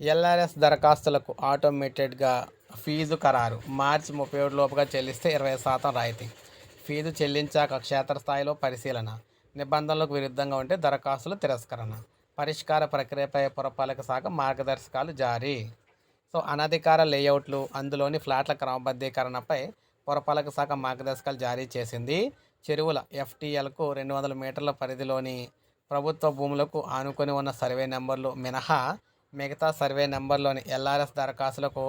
LRS దరఖాస్తులకు ఆటోమేటెడ్గా fee ఖరారు. మార్చి ముప్పై ఒకటి లోపుగా చెల్లిస్తే ఇరవై శాతం రాయితీ. ఫీజు చెల్లించాక క్షేత్రస్థాయిలో పరిశీలన. నిబంధనలకు విరుద్ధంగా ఉంటే దరఖాస్తులు తిరస్కరణ. పరిష్కార ప్రక్రియపై పురపాలక శాఖ మార్గదర్శకాలు జారీ. సో అనధికార లేఅవుట్లు అందులోని ఫ్లాట్ల క్రమబద్ధీకరణపై పురపాలక శాఖ మార్గదర్శకాలు జారీ చేసింది. చెరువుల ఎఫ్టీఎల్కు రెండు వందల మీటర్ల పరిధిలోని ప్రభుత్వ భూములకు ఆనుకొని ఉన్న సర్వే నెంబర్లు మినహా మిగతా సర్వే నెంబర్లోని ఎల్ఆర్ఎస్ దరఖాస్తులకు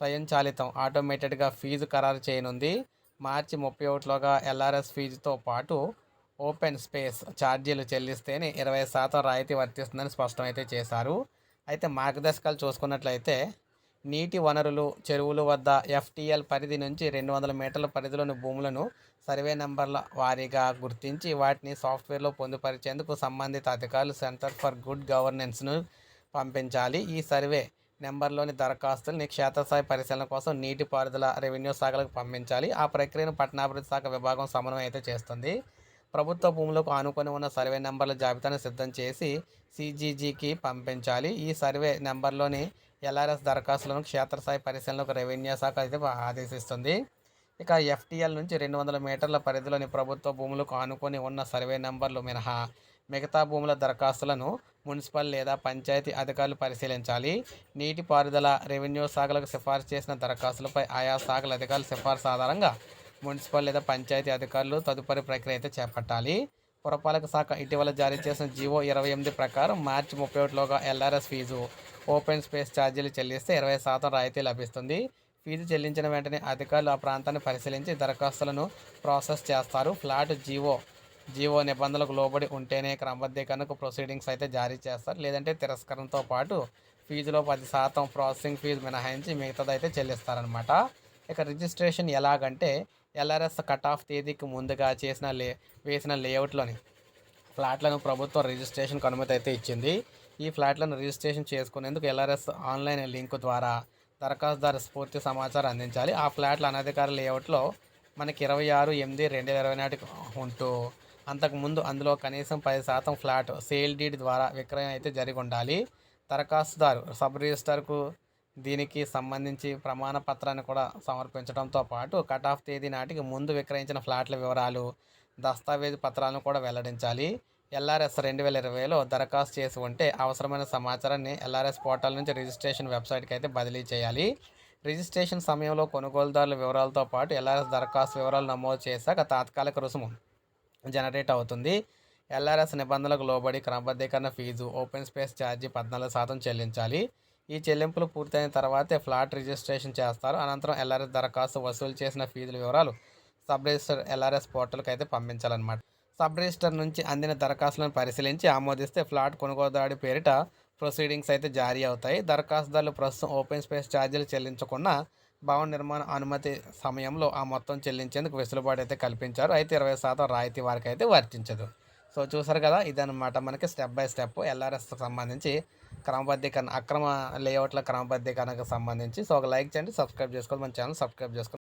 స్వయంచాలితం ఆటోమేటెడ్గా ఫీజు ఖరారు చేయనుంది. మార్చి ముప్పై ఒకటిలోగా ఎల్ఆర్ఎస్ ఫీజుతో పాటు ఓపెన్ స్పేస్ ఛార్జీలు చెల్లిస్తేనే ఇరవై శాతం రాయితీ వర్తిస్తుందని స్పష్టమైతే చేశారు. అయితే మార్గదర్శకాలు చూసుకున్నట్లయితే నీటి వనరులు చెరువులు వద్ద ఎఫ్టీఎల్ పరిధి నుంచి రెండు వందల మీటర్ల పరిధిలోని భూములను సర్వే నెంబర్ల వారీగా గుర్తించి వాటిని సాఫ్ట్వేర్లో పొందుపరిచేందుకు సంబంధిత అధికారులు సెంటర్ ఫర్ గుడ్ గవర్నెన్స్ను పంపించాలి. ఈ సర్వే నెంబర్లోని దరఖాస్తుల్ని క్షేత్రస్థాయి పరిశీలన కోసం నీటిపారుదల రెవెన్యూ శాఖలకు పంపించాలి. ఆ ప్రక్రియను పట్టణాభివృద్ధి శాఖ విభాగం సమన్వయం అయితే చేస్తుంది. ప్రభుత్వ భూములకు ఆనుకొని ఉన్న సర్వే నెంబర్ల జాబితాను సిద్ధం చేసి సిజీజీకి పంపించాలి. ఈ సర్వే నెంబర్లోని ఎల్ఆర్ఎస్ దరఖాస్తులను క్షేత్రస్థాయి పరిశీలనకు రెవెన్యూ శాఖ అయితే ఆదేశిస్తుంది. ఇక ఎఫ్టీఎల్ నుంచి రెండు వందల మీటర్ల పరిధిలోని ప్రభుత్వ భూములకు ఆనుకొని ఉన్న సర్వే నెంబర్లు మినహా మిగతా భూముల దరఖాస్తులను మున్సిపల్ లేదా పంచాయతీ అధికారులు పరిశీలించాలి. నీటిపారుదల రెవెన్యూ శాఖలకు సిఫార్సు చేసిన దరఖాస్తులపై ఆయా శాఖల అధికారుల సిఫార్సు ఆధారంగా మున్సిపల్ లేదా పంచాయతీ అధికారులు తదుపరి ప్రక్రియ అయితే చేపట్టాలి. పురపాలక శాఖ ఇటీవల జారీ చేసిన జీవో ఇరవై ఎనిమిది ప్రకారం మార్చి ముప్పై ఒకటిలోగా ఎల్ఆర్ఎస్ ఫీజు ఓపెన్ స్పేస్ ఛార్జీలు చెల్లిస్తే ఇరవై శాతం రాయితీ లభిస్తుంది. ఫీజు చెల్లించిన వెంటనే అధికారులు ఆ ప్రాంతాన్ని పరిశీలించి దరఖాస్తులను ప్రాసెస్ చేస్తారు. ఫ్లాట్ జీవో జీవో నిబంధనలకు లోబడి ఉంటేనే క్రమబద్ధీకరణకు ప్రొసీడింగ్స్ అయితే జారీ చేస్తారు. లేదంటే తిరస్కరణతో పాటు ఫీజులో పది శాతం ప్రాసెసింగ్ ఫీజు మినహాయించి మిగతాది అయితే చెల్లిస్తారనమాట ఇక రిజిస్ట్రేషన్ ఎలాగంటే ఎల్ఆర్ఎస్ కట్ ఆఫ్ తేదీకి ముందుగా చేసిన లే వేసిన లేఅవుట్లోని ఫ్లాట్లను ప్రభుత్వం రిజిస్ట్రేషన్కి అనుమతి అయితే ఇచ్చింది. ఈ ఫ్లాట్లను రిజిస్ట్రేషన్ చేసుకునేందుకు ఎల్ఆర్ఎస్ ఆన్లైన్ లింక్ ద్వారా దరఖాస్తుదారు పూర్తి సమాచారం అందించాలి. ఆ ఫ్లాట్ల అనధికార లేఅవుట్లో మనకి ఇరవై ఆరు ఎనిమిది రెండు వేల ఇరవై నాటికి ఉంటూ అంతకుముందు అందులో కనీసం పది శాతం ఫ్లాట్ సేల్ డీడ్ ద్వారా విక్రయం అయితే జరిగి ఉండాలి. దరఖాస్తుదారు సబ్ రిజిస్టర్కు దీనికి సంబంధించి ప్రమాణ పత్రాన్ని కూడా సమర్పించడంతో పాటు కట్ ఆఫ్ తేదీ నాటికి ముందు విక్రయించిన ఫ్లాట్ల వివరాలు దస్తావేజ్ పత్రాలను కూడా వెల్లడించాలి. ఎల్ఆర్ఎస్ రెండు వేల ఇరవైలో దరఖాస్తు చేసి ఉంటే అవసరమైన సమాచారాన్ని ఎల్ఆర్ఎస్ పోర్టల్ నుంచి రిజిస్ట్రేషన్ వెబ్సైట్కి అయితే బదిలీ చేయాలి. రిజిస్ట్రేషన్ సమయంలో కొనుగోలుదారుల వివరాలతో పాటు ఎల్ఆర్ఎస్ దరఖాస్తు వివరాలు నమోదు చేశాక తాత్కాలిక రుసుము జనరేట్ అవుతుంది. ఎల్ఆర్ఎస్ నిబంధనలకు లోబడి క్రమబద్ధీకరణ ఫీజు ఓపెన్ స్పేస్ ఛార్జీ పద్నాలుగు శాతం చెల్లించాలి. ఈ చెల్లింపులు పూర్తయిన తర్వాతే ఫ్లాట్ రిజిస్ట్రేషన్ చేస్తారు. అనంతరం ఎల్ఆర్ఎస్ దరఖాస్తు వసూలు చేసిన ఫీజుల వివరాలు సబ్ రిజిస్టర్ ఎల్ఆర్ఎస్ పోర్టల్కి అయితే పంపించాలన్నమాట. సబ్ రిజిస్టర్ నుంచి అందిన దరఖాస్తులను పరిశీలించి ఆమోదిస్తే ఫ్లాట్ కొనుగోలుదారుడి పేరిట ప్రొసీడింగ్స్ అయితే జారీ అవుతాయి. దరఖాస్తుదారులు ప్రస్తుతం ఓపెన్ స్పేస్ ఛార్జీలు చెల్లించకుండా భవన నిర్మాణ అనుమతి సమయంలో ఆ మొత్తం చెల్లించేందుకు వెసులుబాటు అయితే కల్పించారు. అయితే ఇరవై శాతం రాయితీ వారికి అయితే వర్తించదు. సో చూసారు కదా ఇదనమాట మనకి స్టెప్ బై స్టెప్ ఎల్ఆర్ఎస్కి సంబంధించి క్రమబద్ధీకరణ అక్రమ లేఅవుట్ల క్రమబద్ధీకరణకు సంబంధించి. సో ఒక లైక్ చేయండి సబ్స్క్రైబ్ చేసుకోవాలి మన ఛానల్ సబ్స్క్రైబ్ చేసుకోండి.